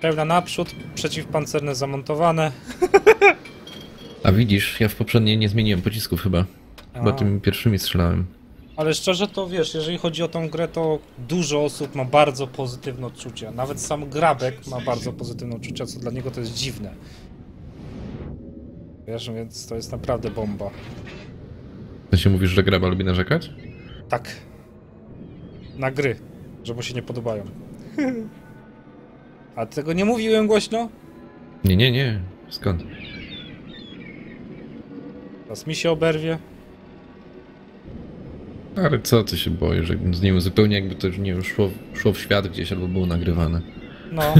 Pełna naprzód, przeciwpancerne zamontowane. A widzisz, ja w poprzedniej nie zmieniłem pocisków chyba. Chyba A. tymi pierwszymi strzelałem. Ale szczerze to wiesz, jeżeli chodzi o tą grę, to dużo osób ma bardzo pozytywne odczucia. Nawet sam Grabek ma bardzo pozytywne odczucia, co dla niego to jest dziwne. Wiesz, więc to jest naprawdę bomba. To się mówisz, że graba lubi narzekać? Tak. Na gry, że mu się nie podobają. A tego nie mówiłem głośno? Nie, nie, nie. Skąd? Teraz mi się oberwie. Ale co ty się boisz? Jakbym z nim zupełnie jakby to już nie wiem, szło, szło w świat gdzieś albo było nagrywane. No.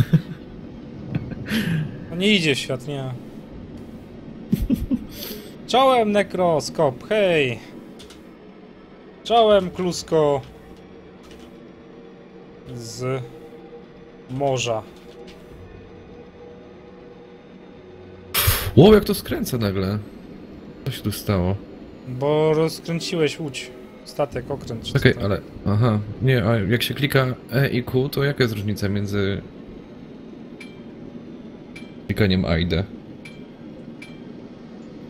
No nie idzie w świat, nie. Czołem nekroskop, hej! Czołem klusko z morza. Wow, jak to skręca nagle. Co się tu stało? Bo rozkręciłeś łódź. Statek, okręt. Czekaj, tam. ale... Aha. Nie, a jak się klika E i Q, to jaka jest różnica między... Klikaniem A i D?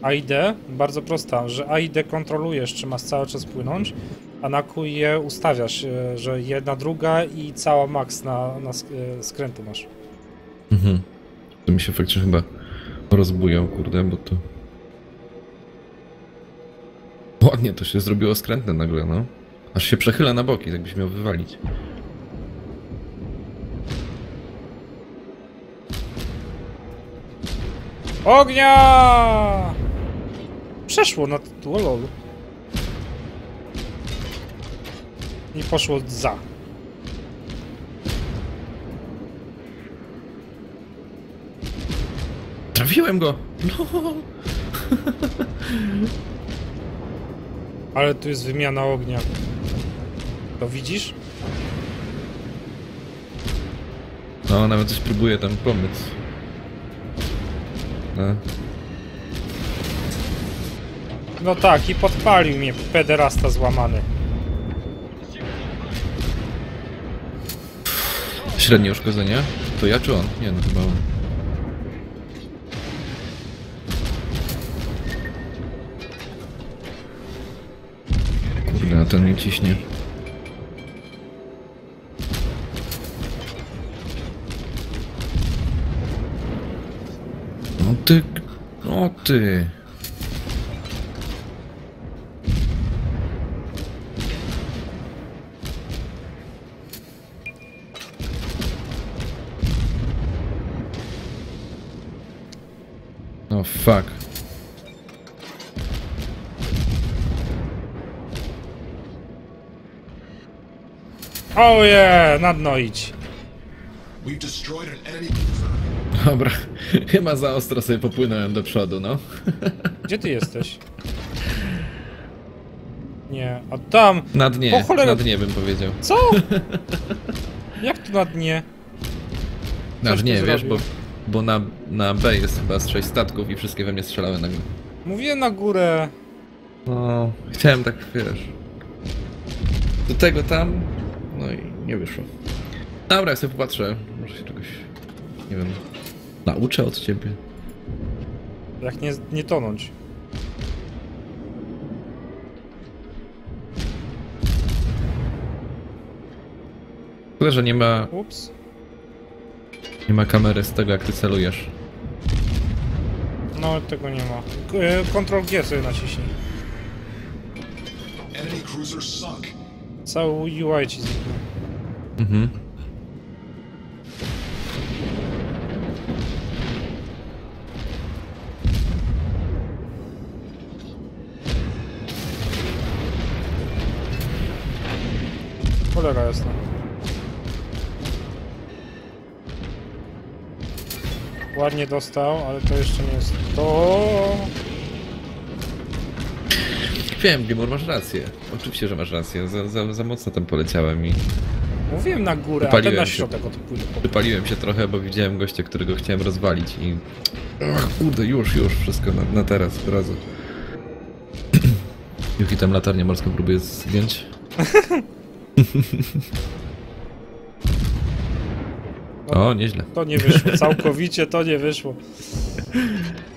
AID, bardzo prosta, że AID kontrolujesz, czy masz cały czas płynąć, a na Q je ustawiasz, e, że jedna, druga i cała max na, na e, skrętu masz. Mhm. To mi się faktycznie chyba rozbujał, kurde, bo to... Ładnie to się zrobiło skrętne nagle, no. Aż się przechyla na boki, jakbyś miał wywalić. Ognia! Przeszło na tytuł, lol. I poszło za. Trafiłem go! No. Ale tu jest wymiana ognia. To widzisz? No, nawet coś próbuję tam pomóc. No. No tak, i podpalił mnie pederasta złamany. Średnie uszkodzenie? To ja czy on? Nie, no chyba on. Ten mnie ciśnie. No ty... No ty... No fuck. Oje, na dno idź. We've destroyed an enemy cruiser. Dobra, chyba za ostro sobie popłynąłem do przodu, no. Gdzie ty jesteś? Nie, a tam! Na dnie, Po cholerę- na dnie bym powiedział. Co? Jak to na dnie? Na Coś ty dnie, wiesz, bo, bo na, na B jest chyba z sześć statków i wszystkie we mnie strzelały nagle. Mówię na górę. No, chciałem tak, wiesz... Do tego tam, no i nie wyszło. Dobra, ja sobie popatrzę, może się czegoś, nie wiem, nauczę od ciebie. Jak nie, nie tonąć. Szkoda, że nie ma, Ups. nie ma kamery z tego, jak ty celujesz. No, tego nie ma. K- e, Ctrl G sobie naciśnij. Enemy cruiser sunk. Cały UI ci zniknie. Mhm. Cholera jasna. Ładnie dostał, ale to jeszcze nie jest to. Wiem, Gimor, masz rację. Oczywiście, że masz rację. Za, za, za mocno tam poleciałem i Mówiłem na górę, a ten na środek odpłynie. wypaliłem się trochę, bo widziałem gościa, którego chciałem rozwalić i... Ach, kurde, już, już, wszystko na, na teraz, od razu. Juki tam latarnię morską próbuje zdjąć. O, nieźle. To nie wyszło, całkowicie to nie wyszło.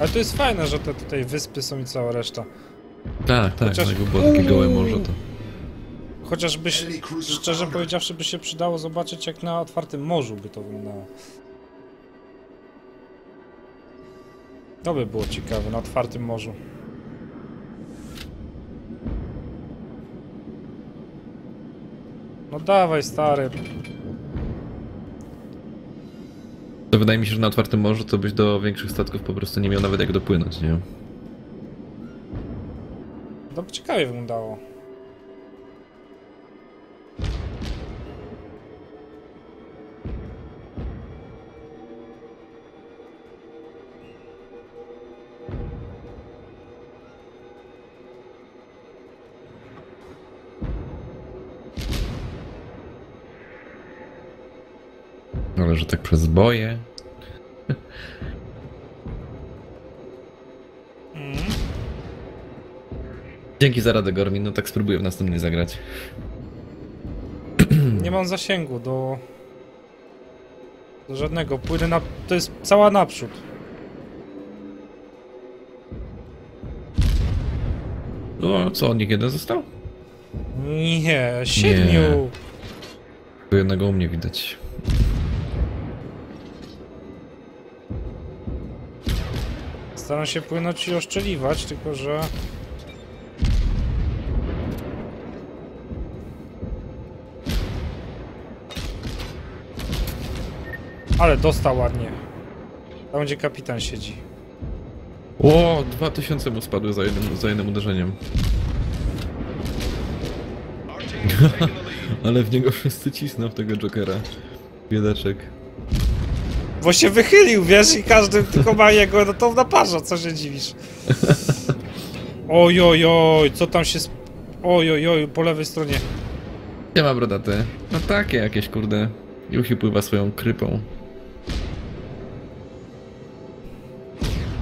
Ale to jest fajne, że te tutaj wyspy są i cała reszta. Tak, tak, Chociaż- jakby było takie gołe morze to... Chociażby, szczerze powiedziawszy, by się przydało zobaczyć, jak na otwartym morzu by to wyglądało. To by było ciekawe, na otwartym morzu. No dawaj, stary. To wydaje mi się, że na otwartym morzu to byś do większych statków po prostu nie miał nawet jak dopłynąć, nie? To by ciekawie wyglądało. Tak przez boje... Mhm. Dzięki za radę, Gormin, no tak spróbuję w następnej zagrać. Nie mam zasięgu do... Do żadnego. Płynę na... To jest cała naprzód. No, co, od nich jeden został? Nie, siedmiu. Tu jednego u mnie widać. Staram się płynąć i oszczeliwać, tylko że... Ale dostał ładnie. Tam gdzie kapitan siedzi. O, 2000 mu spadły za jednym, za jednym uderzeniem. Ale w niego wszyscy cisną w tego Jokera. Biedaczek. Bo się wychylił, wiesz, i każdy tylko ma jego, no to naparza, co się dziwisz. Oj, oj, co tam się... Sp... Oj, oj, oj, po lewej stronie. Nie ma brodaty. No takie jakieś, kurde. Juchi pływa swoją krypą.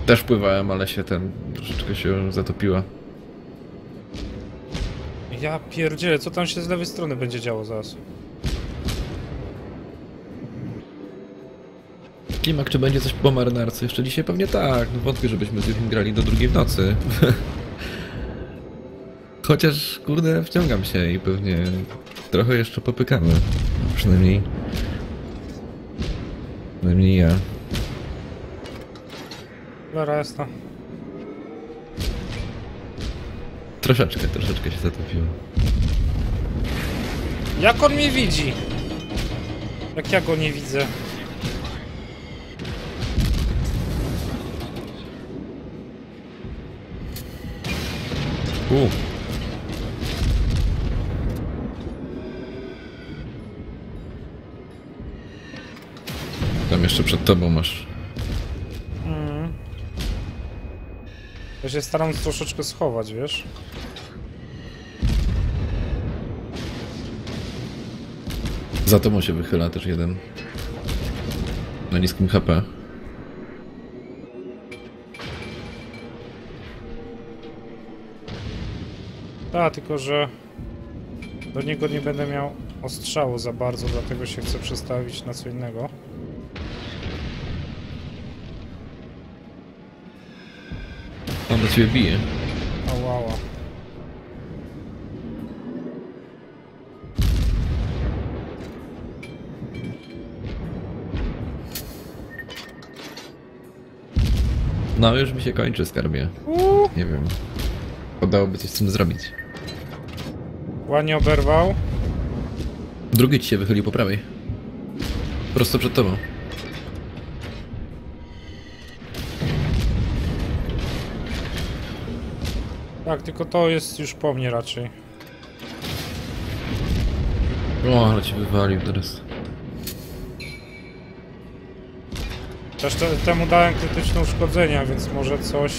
Też pływałem, ale się ten... troszeczkę się zatopiła. Ja pierdzielę, co tam się z lewej strony będzie działo zaraz? Klimak, czy będzie coś po marynarce? Jeszcze dzisiaj pewnie tak. No wątpię, żebyśmy z Juchim grali do drugiej w nocy. Chociaż, kurde, wciągam się i pewnie trochę jeszcze popykamy. No, przynajmniej... Przynajmniej ja. Cholera jasna. Troszeczkę, troszeczkę się zatopiło. Jak on mnie widzi? Jak ja go nie widzę? U. Tam jeszcze przed tobą masz. Mm. Ja się staram troszeczkę schować, wiesz? Za tobą się wychyla też jeden. Na niskim HP. Tak, tylko że do niego nie będę miał ostrzału za bardzo, dlatego się chcę przestawić na co innego. On do ciebie bije. Ałała. No już mi się kończy skarbie. Nie wiem. Udałoby coś z tym zrobić. Ładnie oberwał. Drugi ci się wychylił po prawej. Prosto przed tobą. Tak, tylko to jest już po mnie raczej. O, ale cię wywalił teraz. Też te, temu dałem krytyczne uszkodzenia, więc może coś...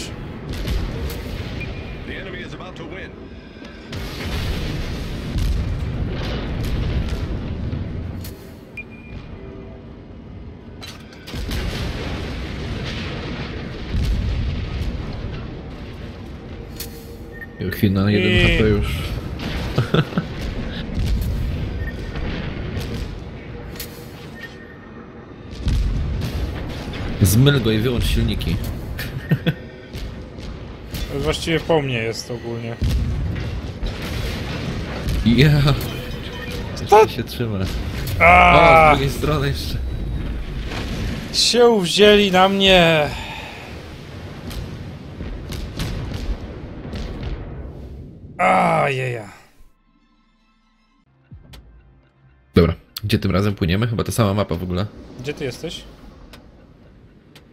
Kwina, no jeden I... HP już. Zmyl go i wyłącz silniki. Właściwie po mnie jest ogólnie. Ja. Co się trzyma? A z drugiej strony jeszcze. Się wzięli na mnie. A, jeja. Dobra, gdzie tym razem płyniemy? Chyba ta sama mapa w ogóle. Gdzie ty jesteś?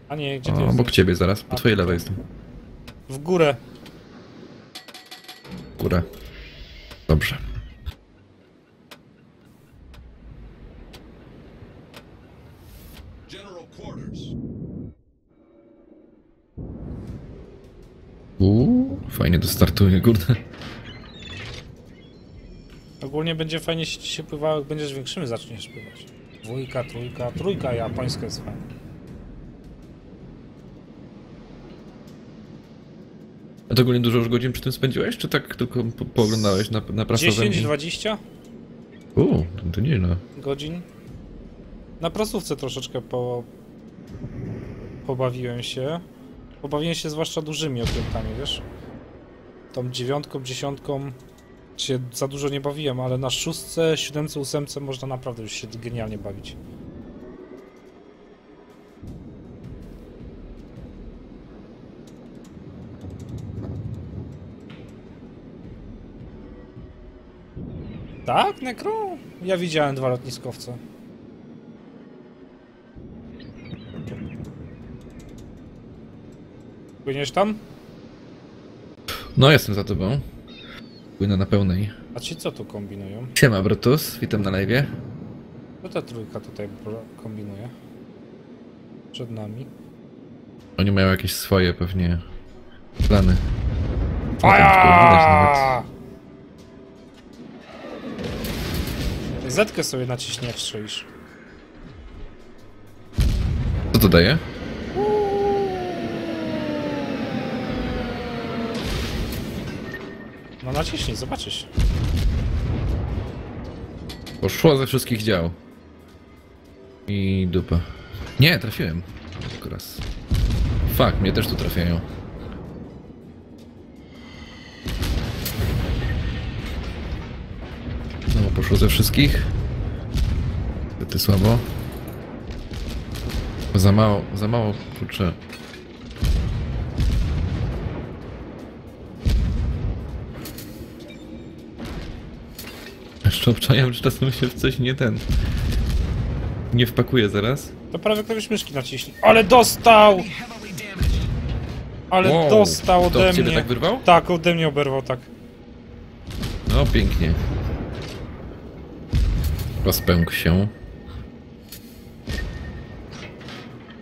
A nie, gdzie ty O, jesteś? obok ciebie zaraz, po A, twojej lewej jestem. W górę. Górę. Dobrze. Uuu, fajnie to startuje, kurde. Ogólnie będzie fajnie ci się pływało, jak będziesz większymi zaczniesz pływać. Dwójka, trójka, trójka japońska jest fajna. A to ogólnie dużo już godzin przy tym spędziłeś, czy tak tylko po pooglądałeś na, na prasowym? 10-20 Uuu, to, to nieźle. godzin. Na prasówce troszeczkę po... pobawiłem się. Pobawiłem się zwłaszcza dużymi okrętami, wiesz? Tą dziewiątką, dziesiątką się za dużo nie bawiłem, ale na szóstce, siódemce, ósemce można naprawdę już się genialnie bawić. Tak, Nekro? Ja widziałem dwa lotniskowce. Płyniesz tam? No, jestem za tobą. Płynę na pełnej. A ci co tu kombinują? Siema, Brutus, witam na live. Co ta trójka tutaj kombinuje? Przed nami. Oni mają jakieś swoje pewnie plany. Zetkę sobie naciśnij jak strzelisz. Co to daje? No naciśnij, zobaczysz. Poszło ze wszystkich dział. I dupa. Nie, trafiłem. Tylko raz. Fuck, mnie też tu trafiają. No, poszło ze wszystkich. Ty słabo. Za mało, za mało, kurczę. Obczajam, czy czasem się w coś nie ten... Nie wpakuje zaraz. To prawie klawisz myszki naciśnij. Ale dostał! Ale Wow. dostał ode mnie. tak wyrwał? Tak, ode mnie oberwał, tak. No, pięknie. Rozpękł się.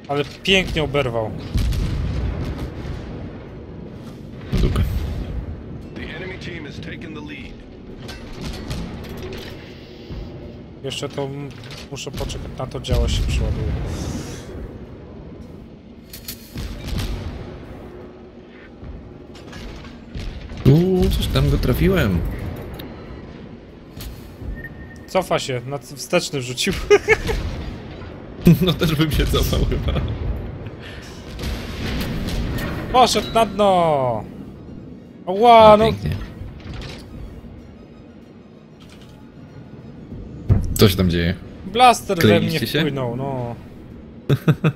Ale pięknie oberwał. Dupę. Jeszcze to muszę poczekać na to działa się przeładuje. Uuu, coś tam go trafiłem. Cofa się, na wsteczny wrzucił. No też bym się cofał chyba. Poszedł na dno! Ła, no Pięknie. Co się tam dzieje? blaster we mnie wpłynął, no.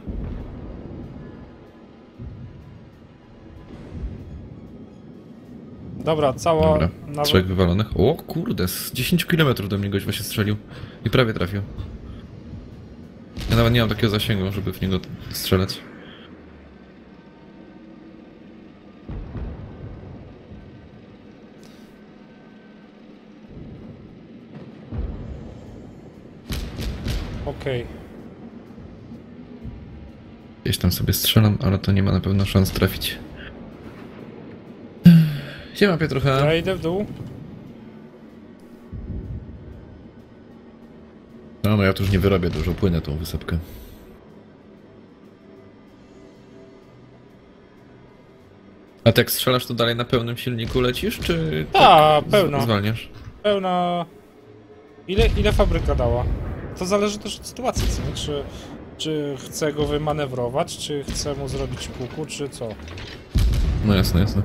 Dobra, cała... Dobra, trzech wywalonych. O kurde, z 10 km do mnie gość właśnie strzelił. I prawie trafił. Ja nawet nie mam takiego zasięgu, żeby w niego strzelać. Okej. Gdzieś tam sobie strzelam, ale to nie ma na pewno szans trafić. Siema Pietrucha. Ja idę w dół. No, no ja tu już nie wyrobię dużo, płynę tą wysepkę. A tak strzelasz to dalej na pełnym silniku lecisz, czy Ta, z- pełno. zwalniasz? Pełna... Ile, ile fabryka dała? To zależy też od sytuacji, co nie? Czy Czy chcę go wymanewrować, czy chcę mu zrobić kuku, czy co? No jasne, jasne.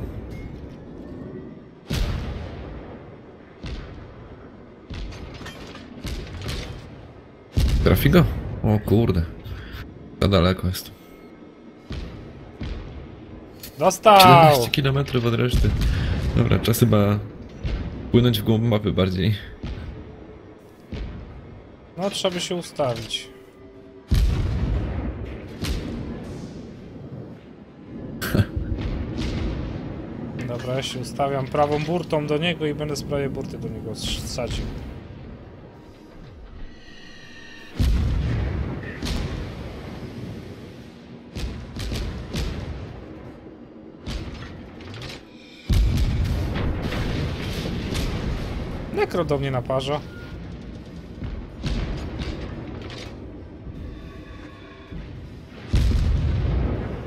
Trafi go? O kurde. Za daleko jest. Dostał! 17 km od reszty. Dobra, czas chyba płynąć w głąb mapy bardziej. Trzeba by się ustawić. Dobra, ja się ustawiam prawą burtą do niego i będę z prawej burty do niego sadził. Nekro do mnie naparza.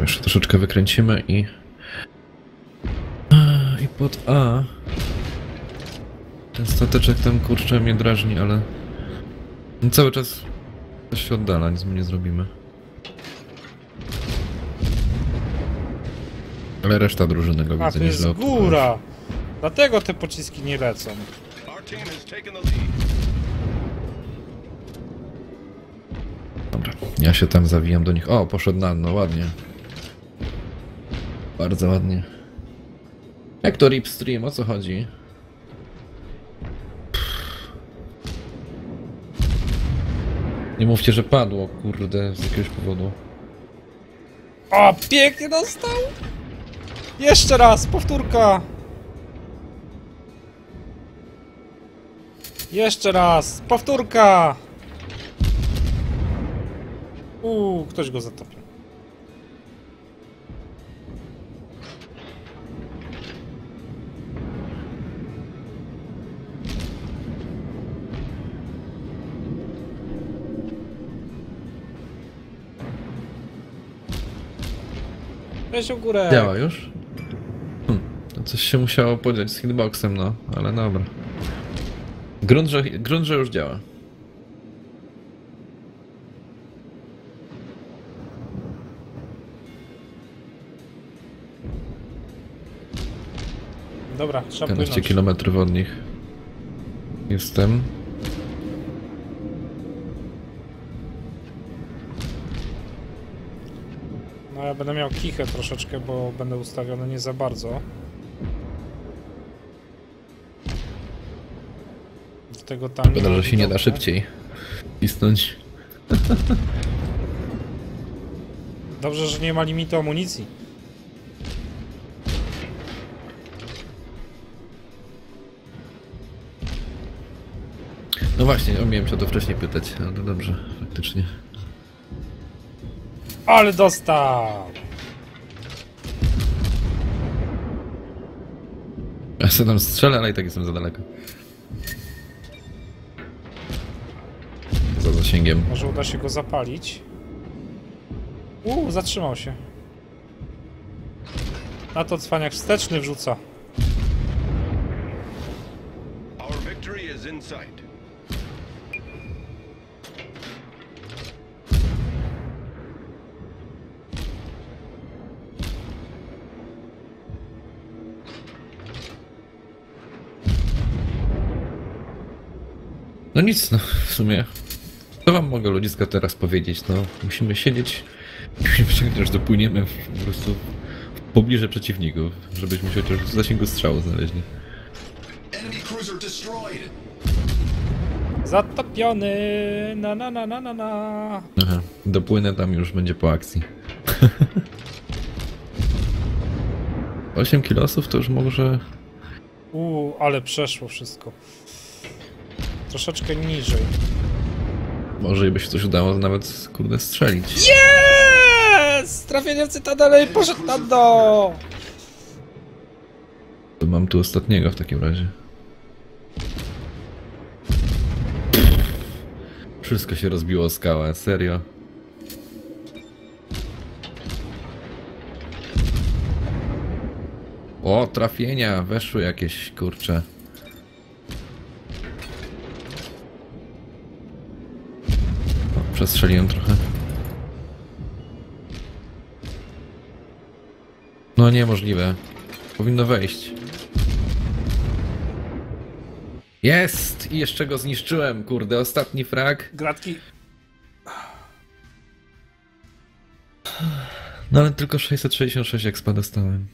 Jeszcze troszeczkę wykręcimy i... I pod A... Ten stateczek tam kurczę mnie drażni, ale... No, cały czas coś się oddala, nic mu nie zrobimy. Ale reszta drużyny go A, widzę to jest nieźle góra! Dlatego te pociski nie lecą. Dobra, ja się tam zawijam do nich. O, poszedł na no ładnie. Bardzo ładnie. Jak to Ripstream, o co chodzi? Nie mówcie, że padło, kurde, z jakiegoś powodu. O, pięknie dostał! Jeszcze raz, powtórka! Jeszcze raz, powtórka! Uuu, ktoś go zatopił. Weź o górę. Działa już? Hm, to coś się musiało podziać z hitboxem, no, ale dobra. Grunt, że, grunt, że już działa. Dobra, trzeba 15 płynąć. km od nich. Jestem. No ja będę miał kichę troszeczkę, bo będę ustawiony nie za bardzo. Do tego tam Szkoda, że się nie da szybciej pisnąć. Dobrze, że nie ma limitu amunicji. No właśnie, miałem się o to wcześniej pytać, ale dobrze, faktycznie. Ale dostał! Ja sobie tam strzelę, ale i tak jestem za daleko. Za zasięgiem. Może uda się go zapalić. Uuu, zatrzymał się. Na to cwaniak wsteczny wrzuca. Our victory is in sight. No nic, no w sumie. Co wam mogę ludziska teraz powiedzieć? No, musimy siedzieć i musimy czekać, aż dopłyniemy po prostu w pobliże przeciwników, żebyśmy się chociaż w zasięgu strzału znaleźli. Zatopiony! Na na na na na na! Aha, dopłynę tam już będzie po akcji. 8 kilosów to już może... Uuu, ale przeszło wszystko. Troszeczkę niżej. Może by się coś udało nawet, kurde, strzelić. Yes! Trafienie w cytadelę i poszedł na dół! To mam tu ostatniego w takim razie. Wszystko się rozbiło o skałę, serio. O, trafienia, weszły jakieś, kurcze. przestrzeliłem trochę. No niemożliwe. Powinno wejść. Jest! I jeszcze go zniszczyłem, kurde. Ostatni frag. Gratki. No ale tylko 666 jak dostałem.